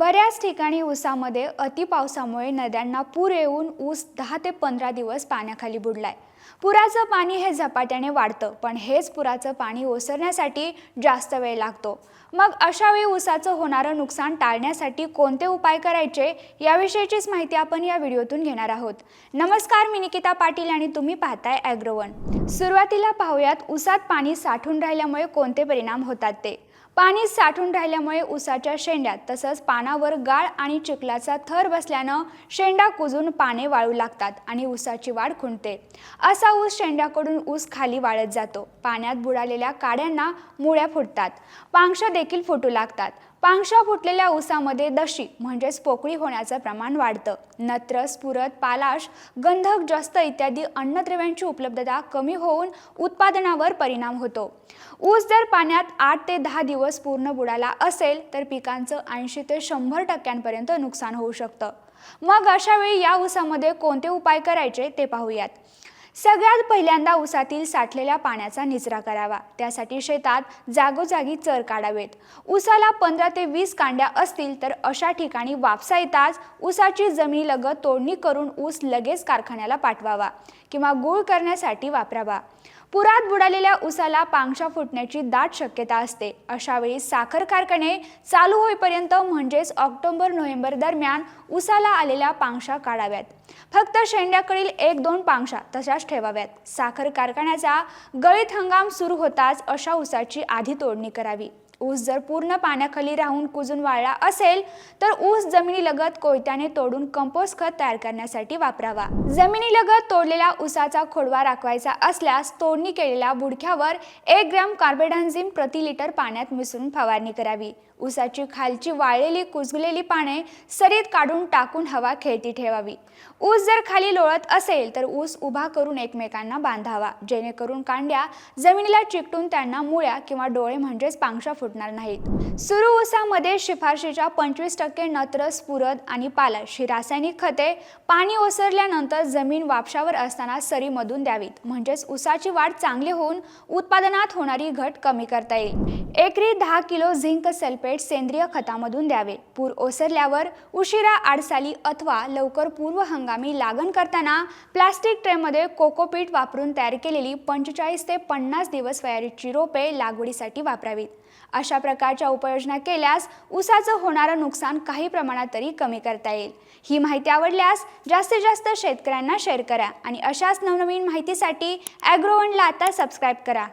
बऱ्याच ठिकाणी ऊसामध्ये अतिपावसामुळे नद्यांना पूर येऊन ऊस दहा ते पंधरा दिवस पाण्याखाली बुडलाय. पुराचं पाणी हे झपाट्याने वाढतं पण हेच पुराचं पाणी ओसरण्यासाठी जास्त वेळ लागतो. मग अशा वेळी ऊसाचं होणारं नुकसान टाळण्यासाठी कोणते उपाय करायचे याविषयीचीच माहिती आपण या व्हिडिओतून घेणार आहोत. नमस्कार मी निकिता पाटील आणि तुम्ही पाहताय ॲग्रोवन सुरुवातीला पाहूयात ऊसात पाणी साठून राहिल्यामुळे कोणते परिणाम होतात ते? पाणी साठून राहिल्यामुळे ऊसाच्या शेंड्यात तसंच पानावर गाळ आणि चिखलाचा थर बसल्यानं शेंडा कुजून पाने वाळू लागतात आणि ऊसाची वाढ खुंटते. असा ऊस शेंड्याकडून ऊस खाली वाळत जातो. पाण्यात बुडालेल्या काड्यांना मुळ्या फुटतात. पांक्षा देखील फुटू लागतात. पांगशा फुटलेल्या ऊसामध्ये दशी म्हणजेच पोकळी होण्याचं प्रमाण वाढतं. नत्र स्फुरत पालाश गंधक जस्त इत्यादी अन्नद्रव्यांची उपलब्धता कमी होऊन उत्पादनावर परिणाम होतो. ऊस जर पाण्यात आठ ते दहा दिवस पूर्ण बुडाला असेल तर पिकांचं ऐंशी ते शंभर टक्क्यांपर्यंत नुकसान होऊ शकतं. मग अशावेळी या ऊसामध्ये कोणते उपाय करायचे ते पाहूयात. सगळ्यात पहिल्यांदा ऊसातील साठलेल्या पाण्याचा निचरा करावा. त्यासाठी शेतात जागोजागी चर काढावेत. ऊसाला पंधरा ते वीस कांड्या असतील तर अशा ठिकाणी वापसा येताच ऊसाची जमिनीलगत तोडणी करून ऊस लगेच कारखान्याला पाठवावा किंवा गूळ करण्यासाठी वापरावा. पुरात बुडालेल्या ऊसाला पांगशा फुटण्याची दाट शक्यता असते. अशावेळी साखर कारखाने चालू होईपर्यंत म्हणजेच ऑक्टोबर नोव्हेंबर दरम्यान ऊसाला आलेल्या पांक्षा काढाव्यात. फक्त शेंड्याकडील एक दोन पांक्षा अंदाज ठेवाव्यात. साखर कारखान्याचा गळीत हंगाम सुरू होताच अशा ऊसाची आधी तोडणी करावी. ऊस जर पूर्ण पाण्याखाली राहून कुजून वाळला असेल तर ऊस जमिनीलगत कोयत्याने तोडून कंपोस्ट खत तयार करण्यासाठी वापरावा. जमिनीलगत तोडलेला ऊसाचा खोडवा राखवायचा असल्यास तोडणी केलेल्या बुडक्यावर एक ग्रॅम कार्बेडान्झिम प्रति लिटर पाण्यात मिसळून फवारणी करावी. ऊसाची खालची वाळलेली कुजलेली पाने सरीत काढून टाकून हवा खेळती ठेवावी. ऊस जर खाली लोळत असेल तर ऊस उभा करून एकमेकांना बांधावा. जेणेकरून कांड्या जमिनीला चिकटून त्यांना मुळ्या किंवा डोळे म्हणजेच पांक्षा फुटणार नाहीत. सुरू ऊसामध्ये शिफारशीच्या पंचवीस टक्के नत्र स्फुरद आणि पालाश ही रासायनिक खते पाणी ओसरल्यानंतर जमीन वापशावर असताना सरीमधून द्यावीत. म्हणजेच ऊसाची वाढ चांगली होऊन उत्पादनात होणारी घट कमी करता येईल. एकरी दहा किलो झिंक सल्फेट सेंद्रिय खतामधून द्यावे पूर ओसरल्यावर उशिरा आडसाली अथवा लवकर पूर्व हंगामी लागण करताना प्लास्टिक ट्रेमध्ये कोकोपीट वापरून तयार केलेली पंचेचाळीस ते पन्नास दिवस वयारीची रोपे लागवडीसाठी वापरावीत. अशा प्रकारच्या उपाययोजना केल्यास ऊसाचं होणारं नुकसान काही प्रमाणात तरी कमी करता येईल. ही माहिती आवडल्यास जास्तीत जास्त शेतकऱ्यांना शेअर करा आणि अशाच नवनवीन माहितीसाठी ॲग्रोवनला आता सबस्क्राईब करा.